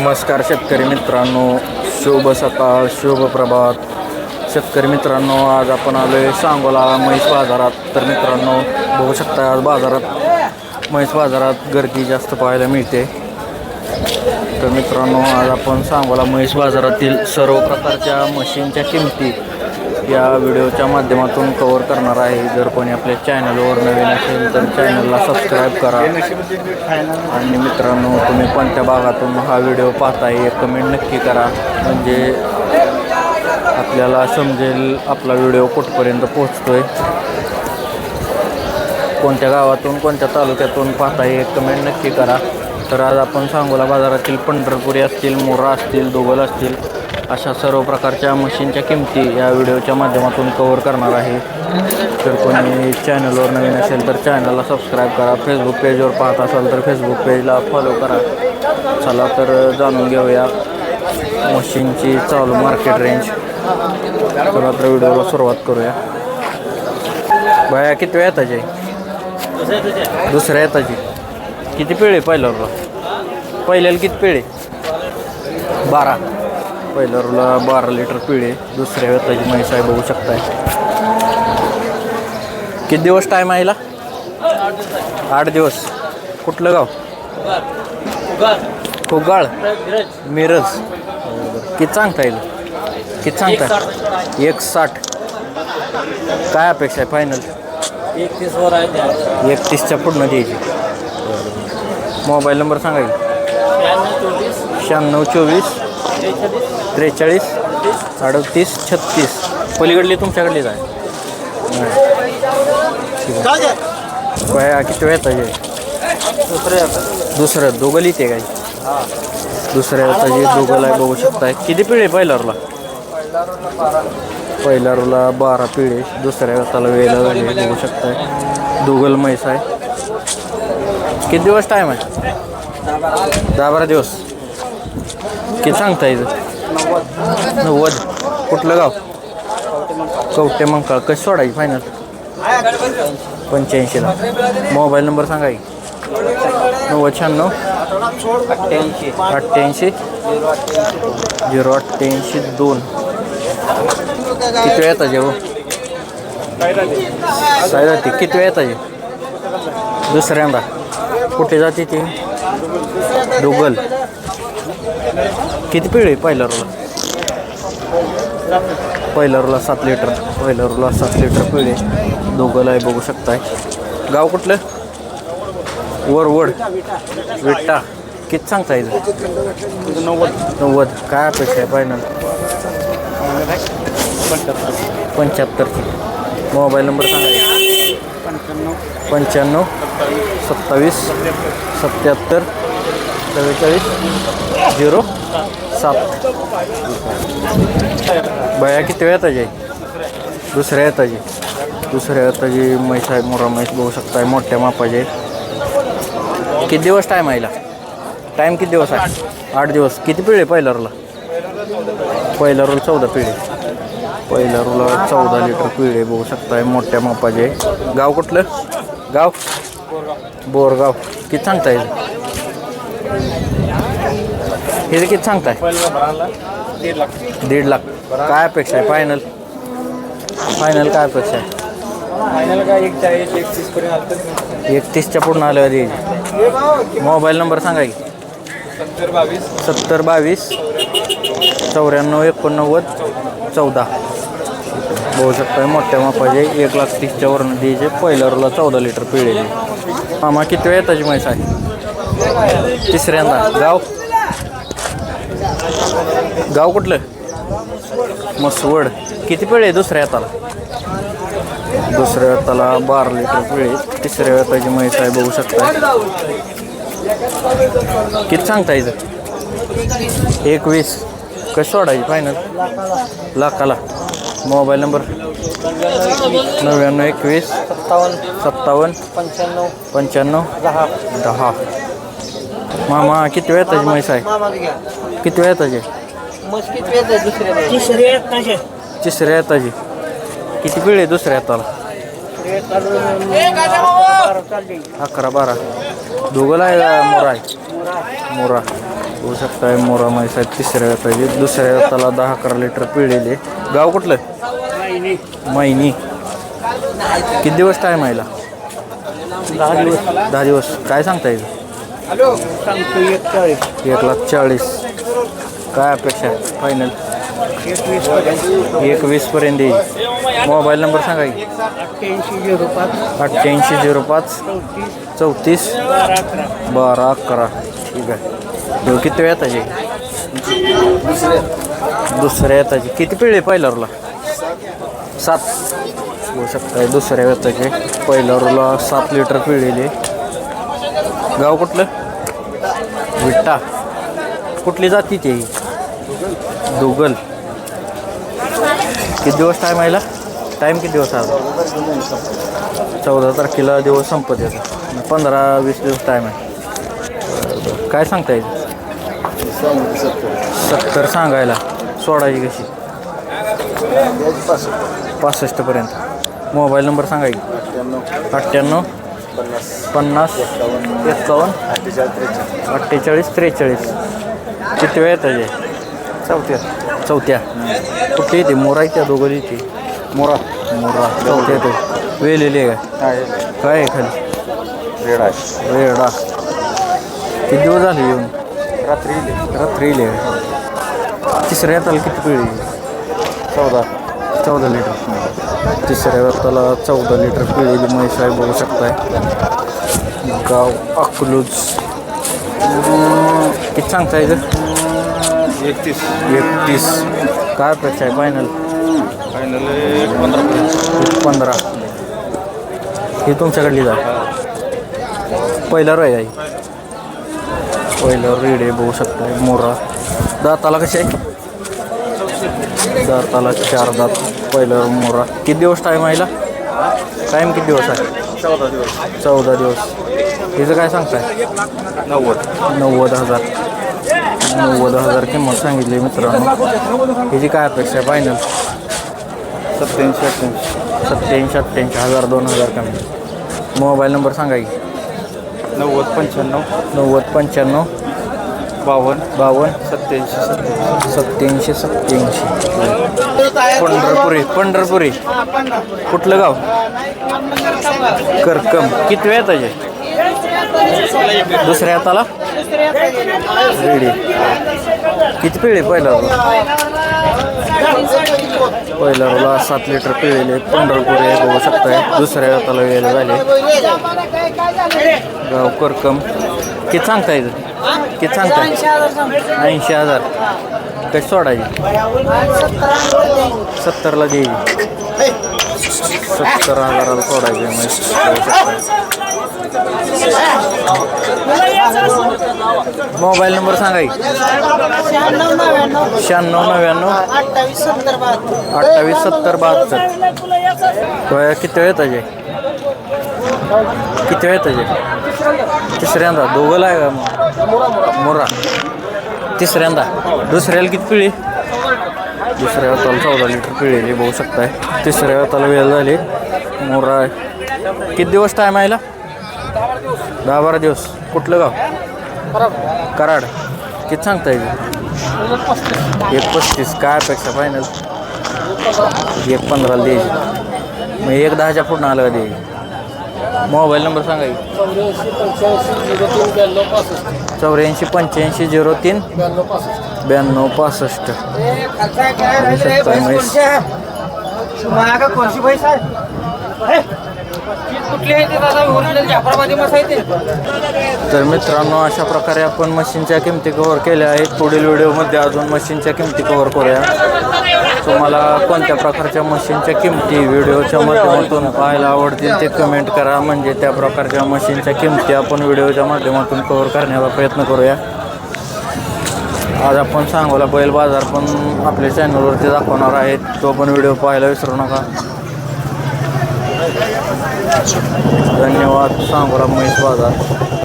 नमस्कार शेतकरी मित्रांनो शुभ सकाळ शुभ प्रभात. शेतकरी मित्रांनो आज आपण आलो आहे सांगोला म्हैस बाजारात. तर मित्रांनो बघू शकता आज बाजारात म्हैस बाजारात गर्दी जास्त पाहायला मिळते. तर मित्रांनो आज आपण सांगोला म्हैस बाजारातील सर्व प्रकारच्या मशीनच्या किमती या व्हिडिओच्या माध्यमातून कवर करणार आहे. जर कोणी आपल्या चॅनलवर नवीन असेल तर चॅनलला सबस्क्राईब करा. आणि मित्रांनो तुम्ही कोणत्या भागातून हा व्हिडिओ पाहताय एक कमेंट नक्की करा. म्हणजे आपल्याला समजेल आपला व्हिडिओ कुठपर्यंत पोहोचतोय. कोणत्या गावातून कोणत्या तालुक्यातून पाहताय एक कमेंट नक्की करा. तर आज आपण सांगोला बाजारातील पंढरपुरी असतील मोरा असतील दोगल असतील अशा सर्व प्रकारच्या मशीनच्या किमती या व्हिडिओच्या माध्यमातून कव्हर करणार आहे. तर कोणी चॅनलवर नवीन असेल तर चॅनलला सबस्क्राईब करा. फेसबुक पेजवर पाहत असाल तर फेसबुक पेजला फॉलो करा. चला तर जाणून घेऊया मशीनची चालू मार्केट रेंज चला तर व्हिडिओला सुरुवात करूया. बाया किती वेळ येताचे दुसऱ्या येताची किती पिळे पहिल्यावर? पहिल्याला किती पिळे? बारा. पहिल्या रूला बारा लिटर पिळे दुसऱ्या त्याची म्हैस आहे बघू शकताय. किती दिवस टाईम आहे आठ दिवस. कुठलं गाव? कोगाळ मिरज. किती सांगता येईल किती सांगता एक साठ काय अपेक्षा आहे फायनल एकतीस वर आहे एकतीसच्या पुढनं द्यायची. मोबाईल नंबर सांगा शहाण्णव चोवीस. त्रेचाळीस अडतीस छत्तीस. पलीकडली तुमच्याकडलीच आहे. किती वेळ येताचे दुसरे दोघं लिहिते काय? दुसऱ्या दोघं आहे बघू शकताय. किती पिळे पहिल्या रोला पहिल्या रोला बारा पिळे दुसऱ्या वेताला वेळेला झाले बघू शकताय. दोघल म्हैस आहे. किती दिवस टाईम आहे? दहा बारा दिवस. किती सांगता येतं नव्वद. कुठलं गाव? कवटे मंकाळ. कशी सोडायची फायनल पंच्याऐंशीला. मोबाईल नंबर सांगा की. नव्वद शहाण्णव. अठ्ठ्याऐंशी. अठ्ठ्याऐंशी. झिरो अठ्ठ्याऐंशी दोन. किती वेळ येतात हो साई जाते किती वेळ येतात दुसऱ्यांदा. कुठे जाते ती? दुगल किती पिढी पहिल्या रोला पहिल्या रोला सात लिटर पहिल्या रोला सात लिटर पिढी दोघंला आहे बघू शकताय. गाव कुठलं? वरवड. विट्टा किती सांगता येईल नव्वद. नव्वद. काय अपेक्षा आहे फायनल पंच्याहत्तरची मोबाईल नंबर सांगा. पंच्याण्णव. पंच्याण्णव. सत्तावीस. सत्याहत्तर. चव्वेचाळीस झिरो सात. बया किती वेळ येताची दुसऱ्या येताची दुसऱ्या येताची म्हैस आहे मोरा म्हैस बघू शकताय मोठ्या मापाचे किती दिवस टाईम आहे टाईम किती दिवस आहे? आठ दिवस. किती पिढे पहिल्या रोला रोल चौदा पिढे. पहिल्या रोला चौदा लिटर पिढे बघू शकताय मोठ्या मापाचे गाव कुठलं? गाव? बोरगाव. किती सांगताय हे किती सांगताय? दीड लाख. दीड लाख काय अपेक्षा आहे? फायनल फायनल काय अपेक्षा आहे? फायनल काय एक चाळीस एकतीस पर्यंत आलं एकतीसच्या पूर्ण आल्यावर येईल. मोबाईल नंबर सांगा की. सत्तर बावीस सत्तर बावीस चौऱ्याण्णव एकोणनव्वद चौदा. बघू शकता मोठ्या मापाचे एक लाख तीसच्या वरून द्यायचे. पहिल्या रोला चौदा लिटर पिळेले मामा किती वेळ येताची म्हैस आहे? तिसऱ्यांदा. गाव गाव कुठलं? मसवड. किती पिळे दुसऱ्या हाताला? दुसऱ्या हाताला बारा लिटर पिळे तिसऱ्या हाताची म्हैस आहे बघू शकता. किती सांगता येतं एकवीस. कशी सोडायची फायनल लाखाला. Mobile number? नव्याण्णव एकवीस. सत्तावन्न. सत्तावन्न. पंच्याण्णव. पंच्याण्णव. दहा दहा. मामा किती वेळ येताची म्हैस आहे? मामा घ्या. किती वेळ येताची मस्त किती वेळ आहे दुसऱ्या तिसऱ्या येताची किती पिळे आहे दुसऱ्या हाताला चालली अकरा बारा. दोघंला आहे मोरा आहे. मोरा. होऊ शकताय मोरा म्हैस आहेत तिसऱ्या वेताची दुसऱ्या वेताला दहा अकरा लिटर पिळलेले गाव कुठलं? मैनी किती दिवस टाईम आहे हिला? दहा दिवस. दहा दिवस. काय सांगता येईल एक लाख चाळीस. काय अपेक्षा? आहे फायनल एक वीसपर्यंत येईल. मोबाईल नंबर सांगा की. अठ्ठ्याऐंशी झिरो पाच. अठ्ठ्याऐंशी झिरो पाच. चौतीस. बारा अकरा. ठीक आहे. किती वेळ येताचे दुसऱ्या येताचे किती पिळे पहिल्या रोला सात. होऊ शकताय. दुसऱ्या येताचे पहिल्या रोला सात लिटर पिळलेले गाव कुठलं? विट्टा. कुठली जाती ते दुगल. किती दिवस टाईम आहे टाईम किती दिवस आहे? चौदा तारखेला दिवस संपत येतो पंधरा वीस दिवस टाईम आहे. काय सांगता येईल सत्तर सांगायला. सोडायची कशी? पासष्टपर्यंत मोबाईल नंबर सांगायची? अठ्ठ्याण्णव. पन्नास. एक्कावन्न. अठ्ठेचाळीस त्रेचाळीस. किती वेळ येतं चौथ्या. चौथ्या. कुठली येते मोरा येते दोघं येते मोरा. मोरा. चौथ्या येते वेलेली आहे काय? काय आहे खाली? रेडा रेडा किती दिवस झाले येऊन? रात्री रात्री येईल तिसऱ्या हाताला किती पिळी? चौदा. चौदा लिटर. तिसऱ्या हाताला चौदा लिटर पिळलेली म्हैस आहे बघू शकताय. गाव अकलूज. किती सांगता येतं एकतीस. एकतीस. काय अपेक्षा आहे फायनल फायनल एक पंधरा पंधरा. ही तुमच्याकडली जा. पहिला रोय आहे पहिलं रेड आहे बघू शकताय. मोरा. दाताला कशी आहे? दाताला चार दात. पहिलं मोरा किती दिवस टाईम आहे टाईम किती दिवस आहे? चौदा दिवस. चौदा दिवस. हिचं काय सांगताय? नव्वद. नव्वद हजार. नव्वद हजार किंमत सांगितली मित्रांनो. हिची काय अपेक्षा आहे? फायनल सत्याऐंशी अठ्ठ्याऐंशी. सत्याऐंशी अठ्ठ्याऐंशी. हजार दोन हजार कमी. मोबाईल नंबर सांगा की. नव्वद पंच्याण्णव. नव्वद पंच्याण्णव. बावन्न बावन्न सत्याऐंशी सत्याऐंशी सत्याऐंशी सत्याऐंशी पंढरपुरी पंढरपुरी. कुठलं गाव? करकम. किती वेळ त्याचे दुसऱ्या हाताला रेडी. किती पिळे पहिला पहिला रोला सात लिटर पिळेले पंढरपुरी बघू शकताय दुसऱ्या हाताला वेळेला झाले. गाव करकम. किती सांगता येतं किती सांगता ऐंशी हज़ार. कशी सोडायची. सत्तरला द्यायची सत्तर हजाराला सोडायचे मग. मोबाईल नंबर सांगा की. शहाण्णव नव्याण्णव. शहाण्णव नव्याण्णव अठ्ठावीस सत्तर बहात्तर. अठ्ठावीस सत्तर बहात्तर तो किती वेळ त्याचे किती वेळ तिसऱ्यांदा दोघंला आहे का मग? मोरा. तिसऱ्यांदा. दुसऱ्याला किती पिळी? दुसऱ्या हाताला चौदा लिटर पिळेली बघू शकताय. तिसऱ्या हाताला वेळ झाली. मोरा किती दिवस टाईम आहे दहा बारा दिवस. कुठलं गाव? कराड. किती सांगता येईल एक पस्तीस काय अपेक्षा फायनल एक पंधराला द्यायची. मग एक दहाच्या पुढं आलं का द्यायची? मोबाईल नंबर सांगा की. चौऱ्याऐंशी पंच्याऐंशी झिरो तीन ब्याण्णव पासष्ट. माझ्या कोणशी पैसा आहे कुठली आहे ते दादा? ओरिजिनल जाफराबादी मस आहे ते. तर मित्रांनो अशा प्रकारे आपण मशीनच्या किमती कव्हर केल्या आहेत. पुढील व्हिडिओमध्ये अजून मशीनच्या किमती कव्हर करूया. तुम्हाला कोणत्या प्रकारच्या मशीनच्या किमती व्हिडिओच्या माध्यमातून पाहायला आवडतील ते कमेंट करा. म्हणजे त्या प्रकारच्या मशीनच्या किमती आपण व्हिडिओच्या माध्यमातून कव्हर करण्याचा प्रयत्न करूया. आज आपण सांगोला बैल बाजार पण आपल्या चॅनलवरती दाखवणार आहेत. तो पण व्हिडिओ पाहायला विसरू नका. धन्यवाद सांगोला महेश बाजार.